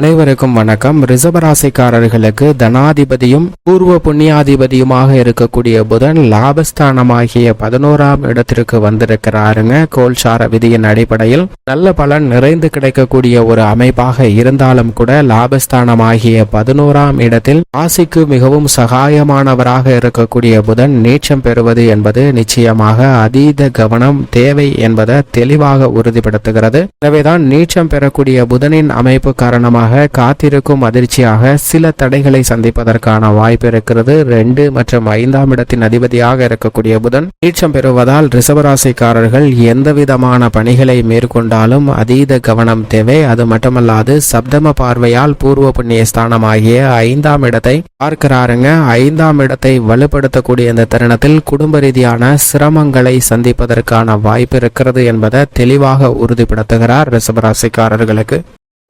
அனைவருக்கும் வணக்கம். ரிசபராசிக்காரர்களுக்கு தனாதிபதியும் பூர்வ புண்ணியாதிபதியுமாக இருக்கக்கூடிய புதன் லாபஸ்தானமாகிய பதினோராம் இடத்திற்கு வந்திருக்கிறாருங்க. கோல்சார விதியின் அடிப்படையில் நல்ல பலன் நிறைந்து கிடைக்கக்கூடிய ஒரு அமைப்பாக இருந்தாலும் கூட லாபஸ்தானமாகிய பதினோராம் இடத்தில் ராசிக்கு மிகவும் சகாயமானவராக இருக்கக்கூடிய புதன் நீச்சம் பெறுவது என்பது நிச்சயமாக அதீத கவனம் தேவை என்பதை தெளிவாக உறுதிப்படுத்துகிறது. எனவேதான் நீச்சம் பெறக்கூடிய புதனின் அமைப்பு காரணமாக காத்திருக்கும் அதிர்ச்சியாக சில தடைகளை சந்திப்பதற்கான வாய்ப்பு இருக்கிறது. ரெண்டு மற்றும் ஐந்தாம் இடத்தின் அதிபதியாக இருக்கக்கூடிய புதன் நீச்சம் பெறுவதால் ரிசவராசிக்காரர்கள் எந்த விதமான பணிகளை மேற்கொண்டாலும் அதீத கவனம் தேவை. அது மட்டுமல்லாது சப்தம பார்வையால் பூர்வ புண்ணிய ஸ்தானமாகிய ஐந்தாம் இடத்தை பார்க்கிறாருங்க. ஐந்தாம் இடத்தை வலுப்படுத்தக்கூடிய இந்த தருணத்தில் குடும்ப ரீதியான சிரமங்களை சந்திப்பதற்கான வாய்ப்பு இருக்கிறது என்பதை தெளிவாக உறுதிப்படுத்துகிறார் ரிசவராசிக்காரர்களுக்கு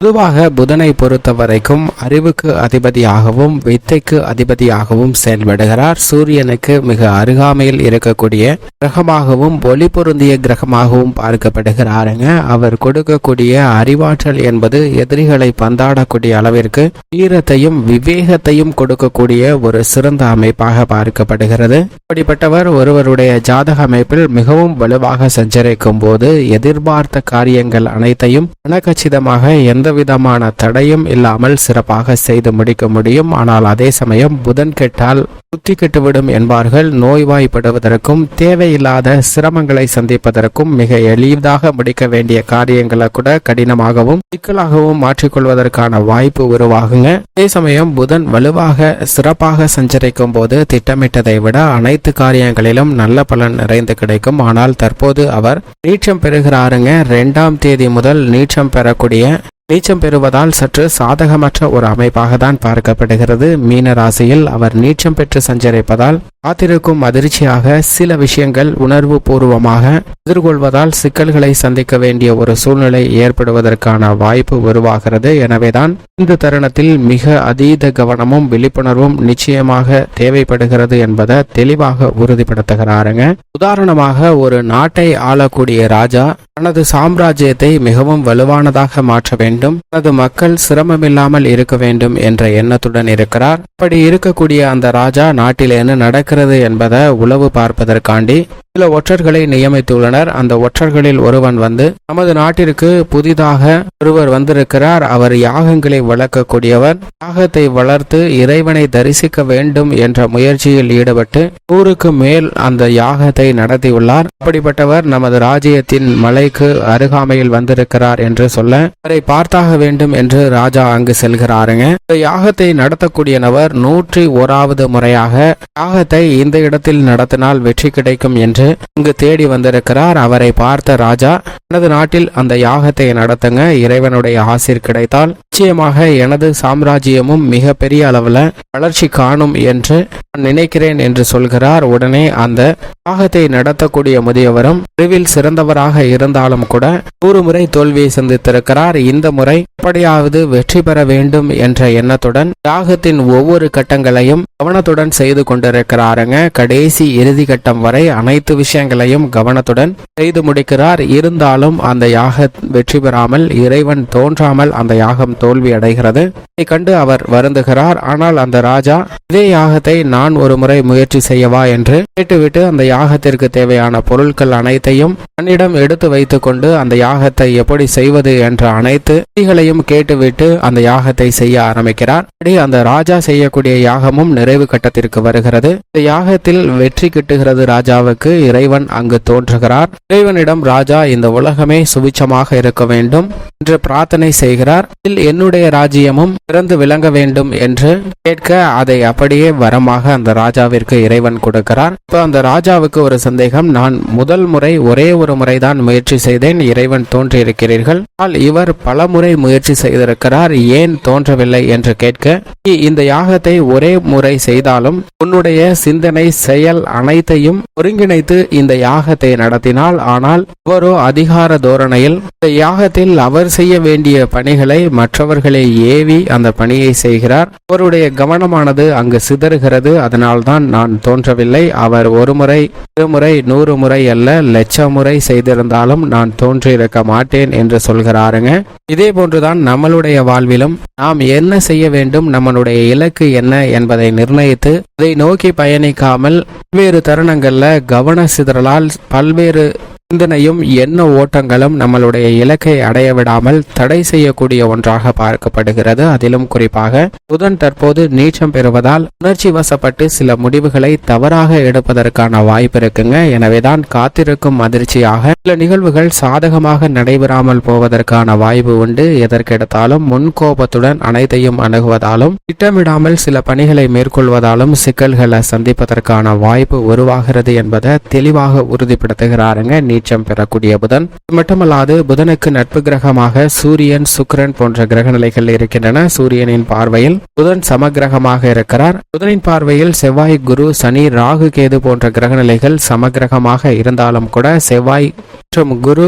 பொதுவாக புதனை பொறுத்த வரைக்கும் அறிவுக்கு அதிபதியாகவும் வித்தைக்கு அதிபதியாகவும் செயல்படுகிறார். சூரியனுக்கு மிக அருகாமையில் இருக்கக்கூடிய கிரகமாகவும் ஒளி பொருந்திய கிரகமாகவும் பார்க்கப்படுகிறாருங்க. அவர் கொடுக்கக்கூடிய அறிவாற்றல் என்பது எதிரிகளை பந்தாடக்கூடிய அளவிற்கு வீரத்தையும் விவேகத்தையும் கொடுக்கக்கூடிய ஒரு சிறந்த அமைப்பாக பார்க்கப்படுகிறது. அப்படிப்பட்டவர் ஒருவருடைய ஜாதக அமைப்பில் மிகவும் வலுவாக சஞ்சரிக்கும் போது எதிர்பார்த்த காரியங்கள் அனைத்தையும் கணக்கச்சிதமாக எந்த விதமான தடையும் இல்லாமல் சிறப்பாக செய்து முடிக்க முடியும். ஆனால் அதே சமயம் புதன் கெட்டால் புத்தி கெட்டுவிடும் என்பார்கள். நோய்வாய்ப்படுவதற்கும் தேவையில்லாத சிரமங்களை சந்திப்பதற்கும் மிக எளிதாக முடிக்க வேண்டிய காரியங்களை கூட கடினமாகவும் சிக்கலாகவும் மாற்றிக்கொள்வதற்கான வாய்ப்பு உருவாகுங்க. அதே சமயம் புதன் வலுவாக சிறப்பாக சஞ்சரிக்கும் போது திட்டமிட்டதை விட அனைத்து காரியங்களிலும் நல்ல பலன் நிறைந்து கிடைக்கும். ஆனால் தற்போது அவர் நீச்சம் பெறுகிறாருங்க. ரெண்டாம் தேதி முதல் நீச்சம் பெறக்கூடிய நீச்சம் பெறுவதால் சற்று சாதகமற்ற ஒரு அமைப்பாக தான் பார்க்கப்படுகிறது. மீன ராசியில் அவர் நீச்சம் பெற்று சஞ்சரிப்பதால் காத்திருக்கும் அதிர்ச்சியாக சில விஷயங்கள் உணர்வு பூர்வமாக எதிர்கொள்வதால் சிக்கல்களை சந்திக்க வேண்டிய ஒரு சூழ்நிலை ஏற்படுவதற்கான வாய்ப்பு உருவாகிறது. எனவேதான் இந்த தருணத்தில் மிக அதீத கவனமும் விழிப்புணர்வும் நிச்சயமாக தேவைப்படுகிறது என்பதை தெளிவாக உறுதிப்படுத்துகிறாருங்க. உதாரணமாக ஒரு நாட்டை ஆளக்கூடிய ராஜா தனது சாம்ராஜ்யத்தை மிகவும் வலுவானதாக மாற்ற வேண்டும். தனது மக்கள் சிரமமில்லாமல் இருக்க வேண்டும் என்ற எண்ணத்துடன் இருக்கிறார். அப்படி இருக்கக்கூடிய அந்த ராஜா நாட்டிலேன்னு நடக்க நடக்கிறது என்பதை உளவு பார்ப்பதற்காண்டி சில ஒற்றர்களை நியமித்துள்ளனர். அந்த ஒற்றர்களில் ஒருவன் வந்து நமது நாட்டிற்கு புதிதாக ஒருவர் வந்திருக்கிறார். அவர் யாகங்களை வளர்க்கக்கூடியவர். யாகத்தை வளர்த்து இறைவனை தரிசிக்க வேண்டும் என்ற முயற்சியில் ஈடுபட்டு நூறுக்கு மேல் அந்த யாகத்தை நடத்தியுள்ளார். அப்படிப்பட்டவர் நமது ராஜ்யத்தின் மலைக்கு அருகாமையில் வந்திருக்கிறார் என்று சொல்ல அவரை பார்த்தாக வேண்டும் என்று ராஜா அங்கு செல்கிறாருங்க. இந்த யாகத்தை நடத்தக்கூடிய நபர் நூற்றி ஓராவது முறையாக யாகத்தை இந்த இடத்தில் நடத்தினால் வெற்றி கிடைக்கும் என்று இங்கு தேடி வந்திருக்கிறார். அவரை பார்த்த ராஜா எனது நாட்டில் அந்த யாகத்தை நடத்துங்க. இறைவனுடைய ஆசிர் கிடைத்தால் நிச்சயமாக எனது சாம்ராஜ்யமும் மிக பெரிய அளவுல வளர்ச்சி காணும் என்று நான் நினைக்கிறேன் என்று சொல்கிறார். உடனே அந்த யாகத்தை நடத்தக்கூடிய முதியவரும் அறிவில் சிறந்தவராக இருந்தாலும் கூட நூறு முறை தோல்வியை சந்தித்திருக்கிறார். இந்த முறை எப்படியாவது வெற்றி பெற வேண்டும் என்ற எண்ணத்துடன் யாகத்தின் ஒவ்வொரு கட்டங்களையும் கவனத்துடன் செய்து கொண்டிருக்கிறாருங்க. கடைசி இறுதி கட்டம் வரை அனைத்து விஷயங்களையும் கவனத்துடன் செய்து முடிக்கிறார். இருந்தாலும் அந்த யாக வெற்றி பெறாமல் இறைவன் தோன்றாமல் அந்த யாகம் தோல்வி அடைகிறது. இதை கண்டு அவர் வருந்துகிறார். ஆனால் அந்த ராஜா இதே யாகத்தை நான் ஒரு முறை முயற்சி செய்யவா? என்று கேட்டுவிட்டு அந்த யாகத்திற்கு தேவையான பொருட்கள் அனைத்தையும் தன்னிடம் எடுத்து வைத்துக்கொண்டு அந்த யாகத்தை எப்படி செய்வது என்ற அனைத்து விதிகளையும் கேட்டுவிட்டு அந்த யாகத்தை செய்ய ஆரம்பிக்கிறார். அந்த ராஜா செய்யக்கூடிய யாகமும் நிறைவு கட்டத்திற்கு வருகிறது. இந்த யாகத்தில் வெற்றி கிட்டுகிறது ராஜாவுக்கு. இறைவன் அங்கு தோன்றுகிறார். இறைவனிடம் ராஜா இந்த உலகமே சுபிச்சமாக இருக்க வேண்டும் என்று பிரார்த்தனை செய்கிறார். இதில் என்னுடைய ராஜ்யமும் சிறந்து விளங்க வேண்டும் என்று கேட்க அதை அப்படியே வரமாக அந்த ராஜாவிற்கு இறைவன் கொடுக்கிறார். இப்ப அந்த ராஜாவுக்கு ஒரு சந்தேகம் நான் முதல் முறை ஒரே ஒரு முறைதான் முயற்சி செய்தேன் இறைவன் தோன்றியிருக்கிறீர்கள். ஆனால் இவர் பல முறை முயற்சி செய்திருக்கிறார் ஏன் தோன்றவில்லை என்று கேட்க "நீ இந்த யாகத்தை ஒரே முறை செய்தாலும் உன்னுடைய சிந்தனை செயல் அனைத்தையும் ஒருங்கிணைத்து வைத்து இந்த யாகத்தை நடத்தினால் ஆனால் அவரோ அதிகார தோரணையில் இந்த யாகத்தில் அவர் செய்ய வேண்டிய பணிகளை மற்றவர்களை ஏவி அந்த பணியை செய்கிறார். அவருடைய கவனமானது அங்கு சிதறுகிறது. அதனால்தான் நான் தோன்றவில்லை. அவர் ஒரு முறை இருமுறை நூறு முறை அல்ல லட்சம் முறை செய்திருந்தாலும் நான் தோன்றியிருக்க மாட்டேன் என்று சொல்கிறாருங்க. இதே போன்றுதான் நம்மளுடைய வாழ்விலும் நாம் என்ன செய்ய வேண்டும் நம்மளுடைய இலக்கு என்ன என்பதை நிர்ணயித்து அதை நோக்கி பயணிக்காமல் பல்வேறு தருணங்களில் கவன சிதறலால் பல்வேறு சிந்தனையும் எண்ண ஓட்டங்களும் நம்மளுடைய இலக்கை அடைய விடாமல் தடை செய்யக்கூடிய ஒன்றாக பார்க்கப்படுகிறது. அதிலும் குறிப்பாக புதன் தற்போது நீச்சம் பெறுவதால் உணர்ச்சி வசப்பட்டு சில முடிவுகளை தவறாக எடுப்பதற்கான வாய்ப்பு இருக்குங்க. எனவேதான் காத்திருக்கும் அதிர்ச்சியாக சில நிகழ்வுகள் சாதகமாக நடைபெறாமல் போவதற்கான வாய்ப்பு உண்டு. எதற்கெடுத்தாலும் முன்கோபத்துடன் அனைத்தையும் அணுகுவதாலும் திட்டமிடாமல் சில பணிகளை மேற்கொள்வதாலும் சிக்கல்களை சந்திப்பதற்கான வாய்ப்பு உருவாகிறது என்பதை தெளிவாக உறுதிப்படுத்துகிறாருங்க. நீச்சம் பெறக்கூடிய புதன். மட்டுமல்லாது புதனுக்கு நட்பு கிரகமாக சூரியன் சுக்கிரன் போன்ற கிரக நிலைகள் இருக்கின்றன. சூரியனின் பார்வையில் புதன் சமகிரகமாக இருக்கிறார். புதனின் பார்வையில் செவ்வாய் குரு சனி ராகு கேது போன்ற கிரக நிலைகள் சமகிரகமாக இருந்தாலும் கூட செவ்வாய் மற்றும் குரு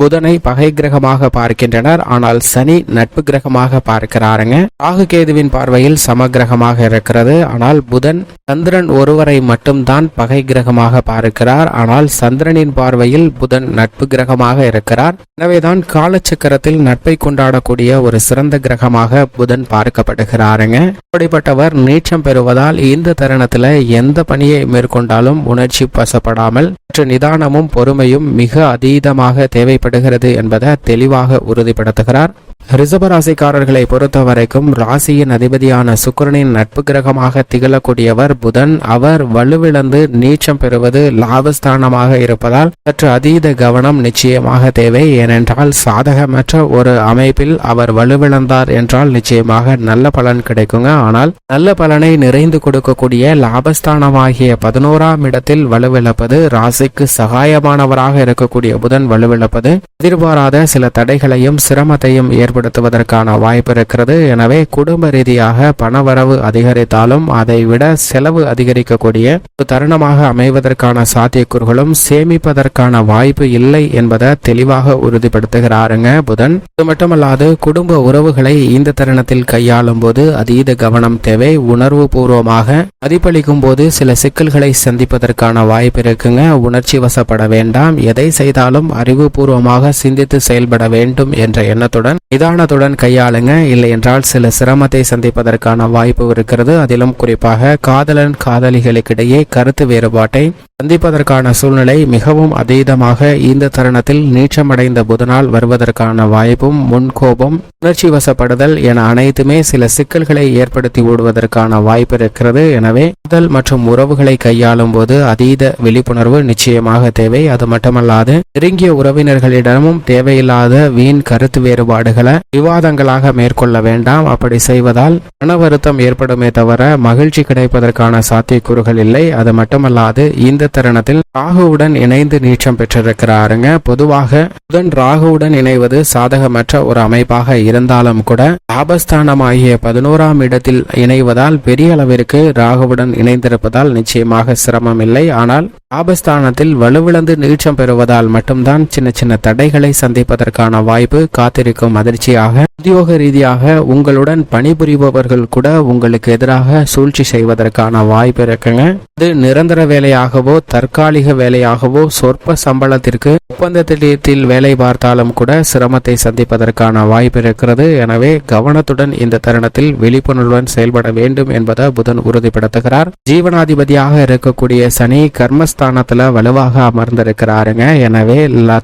புதனை பகை கிரகமாக பார்க்கின்றனர். ஆனால் சனி நட்பு கிரகமாக பார்க்கிறாருங்க. ராகு கேதுவின் பார்வையில் சமகிரகமாக இருக்கிறது. ஆனால் புதன் சந்திரன் ஒருவரை மட்டும்தான் பகை கிரகமாக பார்க்கிறார். ஆனால் சந்திரனின் பார்வையில் புதன் நட்பு கிரகமாக இருக்கிறார். எனவேதான் காலச்சக்கரத்தில் நட்பை கொண்டாடக்கூடிய ஒரு சிறந்த கிரகமாக புதன் பார்க்கப்படுகிறாருங்க. அப்படிப்பட்டவர் நீச்சம் பெறுவதால் இந்த தருணத்துல எந்த பணியை மேற்கொண்டாலும் உணர்ச்சி வசப்படாமல் மற்றும் நிதானமும் பொறுமையும் மிக அதீதமாக தேவை தேவைப்படுகிறது என்பதை தெளிவாக உறுதிப்படுத்துகிறார். ரிசபராசிக்காரர்களை பொறுத்த வரைக்கும் ராசியின் அதிபதியான சுக்கரனின் நட்பு கிரகமாக திகழக்கூடியவர் புதன். அவர் வலுவிழந்து நீச்சம் பெறுவது லாபஸ்தானமாக இருப்பதால் சற்று அதீத கவனம் நிச்சயமாக தேவை. ஏனென்றால் சாதகமற்ற ஒரு அமைப்பில் அவர் வலுவிழந்தார் என்றால் நிச்சயமாக நல்ல பலன் கிடைக்குங்க. ஆனால் நல்ல பலனை நிறைந்து கொடுக்கக்கூடிய லாபஸ்தானமாகிய பதினோராம் இடத்தில் வலுவிழப்பது ராசிக்கு சகாயமானவராக இருக்கக்கூடிய புதன் வலுவிழப்பது. எதிர்பாராத சில தடைகளையும் சிரமத்தையும் ஏற்படுத்துவதற்கான வாய்ப்பு இருக்கிறது. எனவே குடும்ப ரீதியாக பணவரவு அதிகரித்தாலும் அதை விட செலவு அதிகரிக்கக்கூடிய ஒரு தருணமாக அமைவதற்கான சாத்தியக்கூறுகளும் சேமிப்பதற்கான வாய்ப்பு இல்லை என்பதை தெளிவாக உறுதிப்படுத்துகிறாருங்க புதன். இது மட்டுமல்லாது குடும்ப உறவுகளை இந்த தருணத்தில் கையாளும் போது அதீத கவனம் தேவை. உணர்வு பூர்வமாக மதிப்பளிக்கும் போது சில சிக்கல்களை சந்திப்பதற்கான வாய்ப்பு இருக்குங்க. உணர்ச்சி வசப்பட வேண்டாம். எதை செய்தாலும் அறிவுபூர்வமாக சிந்தித்து செயல்பட வேண்டும் என்ற எண்ணத்துடன் நிதானத்துடன் கையாளுங்க. இல்லை என்றால் சில சிரமத்தை சந்திப்பதற்கான வாய்ப்பு இருக்கிறது. அதிலும் குறிப்பாக காதலன் காதலிகளுக்கிடையே கருத்து வேறுபாட்டை சந்திப்பதற்கான சூழ்நிலை மிகவும் அதீதமாக இந்த தருணத்தில் நீச்சமடைந்த புதனால் வருவதற்கான வாய்ப்பும் முன்கோபம் உணர்ச்சி வசப்படுதல் என அனைத்துமே சில சிக்கல்களை ஏற்படுத்தி விடுவதற்கான வாய்ப்பு இருக்கிறது. எனவே காதல் மற்றும் உறவுகளை கையாளும் போது அதீத விழிப்புணர்வு நிச்சயமாக தேவை. அது மட்டுமல்லாது நெருங்கிய உறவினர்களிடமும் தேவையில்லாத வீண் கருத்து வேறுபாடுகள் விவாதங்களாக மேற்கொள்ள வேண்டாம். அப்படி செய்வதால் மன வருத்தம் ஏற்படுமே தவிர மகிழ்ச்சி கிடைப்பதற்கான சாத்தியக்கூறுகள் இல்லை. அது மட்டுமல்லாது இந்த தருணத்தில் ராகுவுடன் இணைந்து நீச்சம் பெற்றிருக்கிறாருங்க. பொதுவாக புதன் ராகுவுடன் இணைவது சாதகமற்ற ஒரு அமைப்பாக இருந்தாலும் கூட லாபஸ்தானமாகிய பதினோராம் இடத்தில் இணைவதால் பெரிய அளவிற்கு ராகுவுடன் இணைந்திருப்பதால் நிச்சயமாக சிரமம் இல்லை. ஆனால் லாபஸ்தானத்தில் வலுவிழந்து நீட்சம் பெறுவதால் மட்டும்தான் சின்ன சின்ன தடைகளை சந்திப்பதற்கான வாய்ப்பு காத்திருக்கும் அதிர்ச்சியாக உத்தியோக ரீதியாக உங்களுடன் பணிபுரிபவர்கள் கூட உங்களுக்கு எதிராக சூழ்ச்சி செய்வதற்கான வாய்ப்பு இருக்குங்க. இது நிரந்தர வேலையாகவோ தற்காலிக வேலையாகவோ சொற்ப சம்பளத்திற்கு ஒப்பந்த திட்டத்தில் வேலை பார்த்தாலும் கூட சிரமத்தை சந்திப்பதற்கான வாய்ப்பு இருக்கிறது. எனவே கவனத்துடன் இந்த தருணத்தில் விழிப்புணர்வுடன் செயல்பட வேண்டும் என்பதை புதன் உறுதிப்படுத்துகிறார். ஜீவனாதிபதியாக இருக்கக்கூடிய சனி கர்மஸ்தானத்துல வலுவாக அமர்ந்திருக்கிறாருங்க. எனவே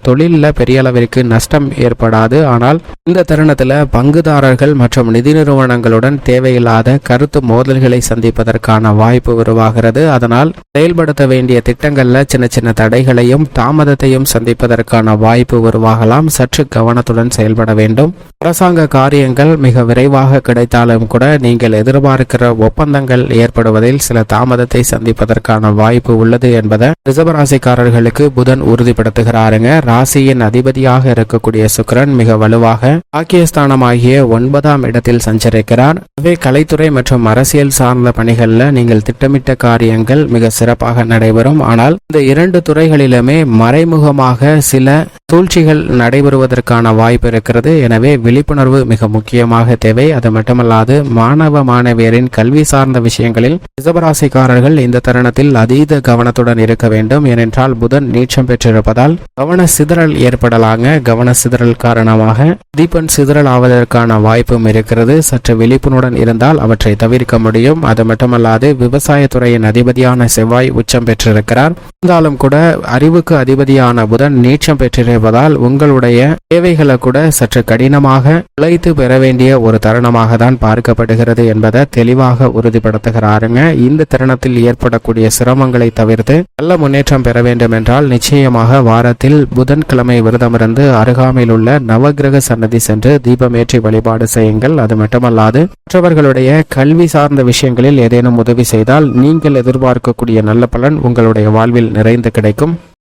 தொழில பெரிய அளவிற்கு நஷ்டம் ஏற்படாது. ஆனால் இந்த தருணத்துல பங்குதாரர்கள் மற்றும் நிதி நிறுவனங்களுடன் தேவையில்லாத கருத்து மோதல்களை சந்திப்பதற்கான வாய்ப்பு உருவாகிறது. அதனால் செயல்படுத்த வேண்டிய திட்டங்கள்ல சின்ன சின்ன தடைகளையும் தாமதத்தையும் சந்திப்ப சந்திப்பதற்கான வாய்ப்பு உருவாகலாம். சற்று கவனத்துடன் செயல்பட வேண்டும். அரசாங்க காரியங்கள் மிக விரைவாக கிடைத்தாலும் கூட நீங்கள் எதிர்பார்க்கிற ஒப்பந்தங்கள் ஏற்படுவதில் சில தாமதத்தை சந்திப்பதற்கான வாய்ப்பு உள்ளது என்பதை ரிசபராசிக்காரர்களுக்கு புதன் உறுதிப்படுத்துகிறாருங்க. ராசியின் அதிபதியாக இருக்கக்கூடிய சுக்கரன் மிக வலுவாக பாக்கியஸ்தானமாகிய ஒன்பதாம் இடத்தில் சஞ்சரிக்கிறார். எனவே கலைத்துறை மற்றும் அரசியல் சார்ந்த பணிகளில் நீங்கள் திட்டமிட்ட காரியங்கள் மிக சிறப்பாக நடைபெறும். ஆனால் இந்த இரண்டு துறைகளிலுமே மறைமுகமாக சில சூழ்ச்சிகள் நடைபெறுவதற்கான வாய்ப்பு இருக்கிறது. எனவே விழிப்புணர்வு மிக முக்கியமாக தேவை. அது மட்டுமல்லாது மாணவ மாணவியரின் கல்வி சார்ந்த விஷயங்களில் ரிசபராசிக்காரர்கள் இந்த தருணத்தில் அதீத கவனத்துடன் இருக்க வேண்டும். ஏனென்றால் புதன் நீச்சம் பெற்றிருப்பதால் கவன சிதறல் ஏற்படலாங்க. கவன சிதறல் காரணமாக தீபன் சிதறல் ஆவதற்கான வாய்ப்பும் இருக்கிறது. சற்று விழிப்புணர்வுடன் இருந்தால் அவற்றை தவிர்க்க முடியும். அது மட்டுமல்லாது விவசாயத்துறையின் அதிபதியான செவ்வாய் உச்சம் பெற்றிருக்கிறார். இருந்தாலும் கூட அறிவுக்கு அதிபதியான புதன் நீச்சம் பெற்றிருப்பதால் உங்களுடைய தேவைகளை கூட சற்று கடினமாக உழைத்து பெற வேண்டிய ஒரு தருணமாக தான் பார்க்கப்படுகிறது என்பதை தெளிவாக உறுதிப்படுத்துகிறாருங்க. இந்த தருணத்தில் ஏற்படக்கூடிய சிரமங்களை தவிர்த்து நல்ல முன்னேற்றம் பெற வேண்டும் என்றால் நிச்சயமாக வாரத்தில் புதன்கிழமை விரதமிருந்து அருகாமையில் உள்ள நவகிரக சன்னதி சென்று தீபமேற்றி வழிபாடு செய்யுங்கள். அது மட்டுமல்லாது மற்றவர்களுடைய கல்வி சார்ந்த விஷயங்களில் ஏதேனும் உதவி செய்தால் நீங்கள் எதிர்பார்க்கக்கூடிய நல்ல பலன் உங்களுடைய வாழ்வில் நிறைந்து கிடைக்கும்.